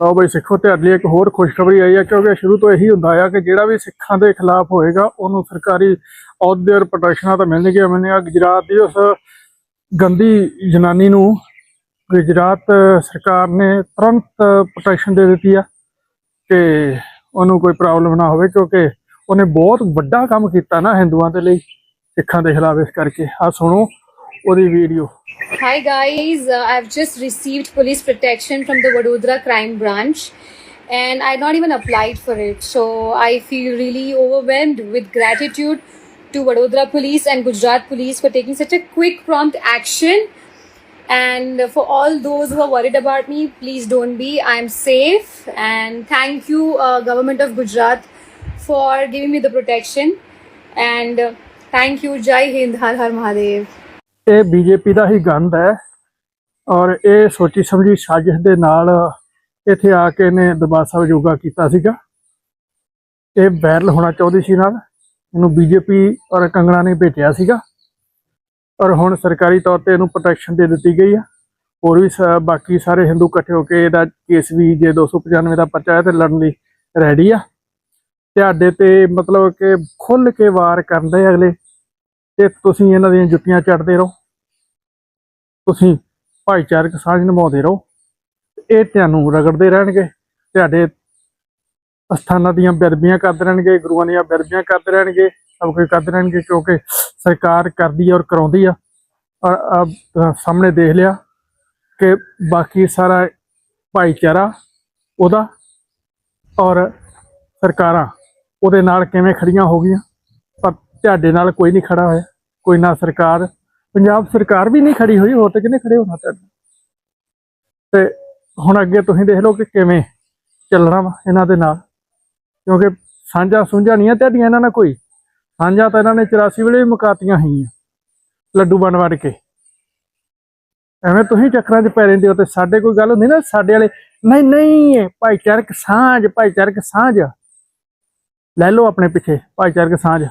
ਤਾਂ ਬਈ ਸਿੱਖੋ ਤੁਹਾਡੇ ਲਈ ਇੱਕ ਹੋਰ ਖੁਸ਼ਖਬਰੀ ਆਈ ਹੈ, ਕਿਉਂਕਿ ਸ਼ੁਰੂ ਤੋਂ ਇਹੀ ਹੁੰਦਾ ਆ ਕਿ ਜਿਹੜਾ ਵੀ ਸਿੱਖਾਂ ਦੇ ਖਿਲਾਫ ਹੋਏਗਾ, ਉਹਨੂੰ ਸਰਕਾਰੀ ਅਹੁਦੇ ਔਰ ਪ੍ਰੋਟੈਕਸ਼ਨਾਂ ਤਾਂ ਮਿਲਣਗੀਆਂ ਮਿਲਣਗੀਆਂ। ਗੁਜਰਾਤ ਦੀ ਉਸ ਗੰਦੀ ਜਨਾਨੀ ਨੂੰ ਗੁਜਰਾਤ ਸਰਕਾਰ ਨੇ ਤੁਰੰਤ ਪ੍ਰੋਟੈਕਸ਼ਨ ਦੇ ਦਿੱਤੀ ਆ ਕਿ ਉਹਨੂੰ ਕੋਈ ਪ੍ਰੋਬਲਮ ਨਾ ਹੋਵੇ, ਕਿਉਂਕਿ ਉਹਨੇ ਬਹੁਤ ਵੱਡਾ ਕੰਮ ਕੀਤਾ ਨਾ ਹਿੰਦੂਆਂ ਦੇ ਲਈ, ਸਿੱਖਾਂ ਦੇ ਖਿਲਾਫ ਇਸ ਕਰਕੇ। ਆ ਸੁਣੋ ਉਹਦੀ video Hi guys, uh, I've just received police protection from the Vadodara crime branch and I not even applied for it. So I feel really overwhelmed with gratitude to Vadodara police and Gujarat police for taking such a quick prompt action. And for all those who are worried about me, please don't be. I'm safe and thank you uh, government of Gujarat for giving me the protection. And uh, thank you Jai Hind Har Har Mahadev. ਇਹ BJP ਦਾ ਹੀ ਗੰਦ ਹੈ ਔਰ ਇਹ ਸੋਚੀ ਸਮਝੀ ਸਾਜ਼ਿਸ਼ ਦੇ ਨਾਲ ਇੱਥੇ ਆ ਕੇ ਇਹਨੇ ਦਰਬਾਰ ਸਾਹਿਬ ਯੋਗਾ ਕੀਤਾ ਸੀਗਾ। ਇਹ ਵਾਇਰਲ ਹੋਣਾ ਚਾਹੁੰਦੀ ਸੀ ਨਾਲ। ਇਹਨੂੰ ਬੀਜੇਪੀ ਔਰ ਕੰਗਣਾ ਨੇ ਭੇਜਿਆ ਸੀਗਾ। ਔਰ ਹੁਣ ਸਰਕਾਰੀ ਤੌਰ ਤੇ ਇਹਨੂੰ ਪ੍ਰੋਟੈਕਸ਼ਨ ਦੇ ਦਿੱਤੀ ਗਈ ਆ। ਹੋਰ ਵੀ ਸ- ਬਾਕੀ ਸਾਰੇ ਹਿੰਦੂ ਇਕੱਠੇ ਹੋ ਕੇ ਇਹਦਾ ਕੇਸ ਵੀ ਜੇ 295 ਦਾ ਪਰਚਾ ਹੈ ਤੇ ਲੜਨ ਲਈ ਰੈਡੀ ਆ। ਤੁਹਾਡੇ ਤੇ ਮਤਲਬ ਕਿ ਖੁੱਲ ਕੇ ਵਾਰ ਕਰਦੇ ਅਗਲੇ। ਤੇ ਤੁਸੀਂ ਇਹਨਾਂ ਦੀਆਂ ਜੁੱਤੀਆਂ ਚੜਦੇ ਰਹੋ। ਤੁਸੀਂ ਭਾਈਚਾਰਕ ਸਾਂਝ ਨਿਭਾਉਂਦੇ ਰਹੋ। ਇਹ ਤੁਹਾਨੂੰ ਰਗੜਦੇ ਰਹਿਣਗੇ। ਤੁਹਾਡੇ ਅਸਥਾਨਾਂ ਦੀਆਂ ਬੇਅਦਬੀਆਂ ਕਰਦੇ ਰਹਿਣਗੇ, ਗੁਰੂਆਂ ਦੀਆਂ ਬੇਅਦਬੀਆਂ ਕਰਦੇ ਰਹਿਣਗੇ, ਸਭ ਕੁਝ ਕਰਦੇ ਰਹਿਣਗੇ, ਕਿਉਂਕਿ ਸਰਕਾਰ ਕਰਦੀ ਹੈ ਔਰ ਕਰਾਉਂਦੀ ਆ। ਸਾਹਮਣੇ ਦੇਖ ਲਿਆ ਕਿ ਬਾਕੀ ਸਾਰਾ ਭਾਈਚਾਰਾ ਉਹਦਾ ਔਰ ਸਰਕਾਰਾਂ ਉਹਦੇ ਨਾਲ ਕਿਵੇਂ ਖੜੀਆਂ ਹੋ ਗਈਆਂ, ਪਰ ਤੁਹਾਡੇ ਨਾਲ ਕੋਈ ਨਹੀਂ ਖੜਾ ਹੋਇਆ। ਕੋਈ ਨਾ ਸਰਕਾਰ ਪੰਜਾਬ ਸਰਕਾਰ ਵੀ ਨਹੀਂ ਖੜੀ ਹੋਈ, ਹੋਰ ਤੇ ਕਿਨੇ ਖੜੇ ਹੋਣਾ ਤੁਹਾਡੇ ਤੇ ਹੁਣ ਅੱਗੇ ਤੁਸੀਂ ਦੇਖ ਲਓ ਕਿ ਕਿਵੇਂ ਚੱਲਣਾ ਵਾ ਇਹਨਾਂ ਦੇ ਨਾਲ। ਕਿਉਂਕਿ ਸਾਂਝਾ ਸੁੰਝਾ ਨਹੀਂ ਹੈ ਤੁਹਾਡੀਆਂ ਇਹਨਾਂ ਨਾਲ ਕੋਈ। ਸਾਂਝਾ ਤਾਂ ਇਹਨਾਂ ਨੇ 84 ਵੇਲੇ ਵੀ ਮੁਕਾਤੀਆਂ ਹੋਈਆਂ, ਲੱਡੂ ਬਣ ਵੜ ਕੇ। ਐਵੇਂ ਤੁਸੀਂ ਚੱਕਰਾਂ 'ਚ ਪੈ ਰਹਿੰਦੇ ਹੋ ਤੇ ਸਾਡੇ ਕੋਈ ਗੱਲ ਹੁੰਦੀ ਨਾ, ਸਾਡੇ ਵਾਲੇ, ਨਹੀਂ ਨਹੀਂ ਇਹ ਭਾਈਚਾਰਕ ਸਾਂਝ ਭਾਈਚਾਰਕ ਸਾਂਝ। ਲੈ ਲਓ ਆਪਣੇ ਪਿੱਛੇ, ਭਾਈਚਾਰਕ ਸਾਂਝ।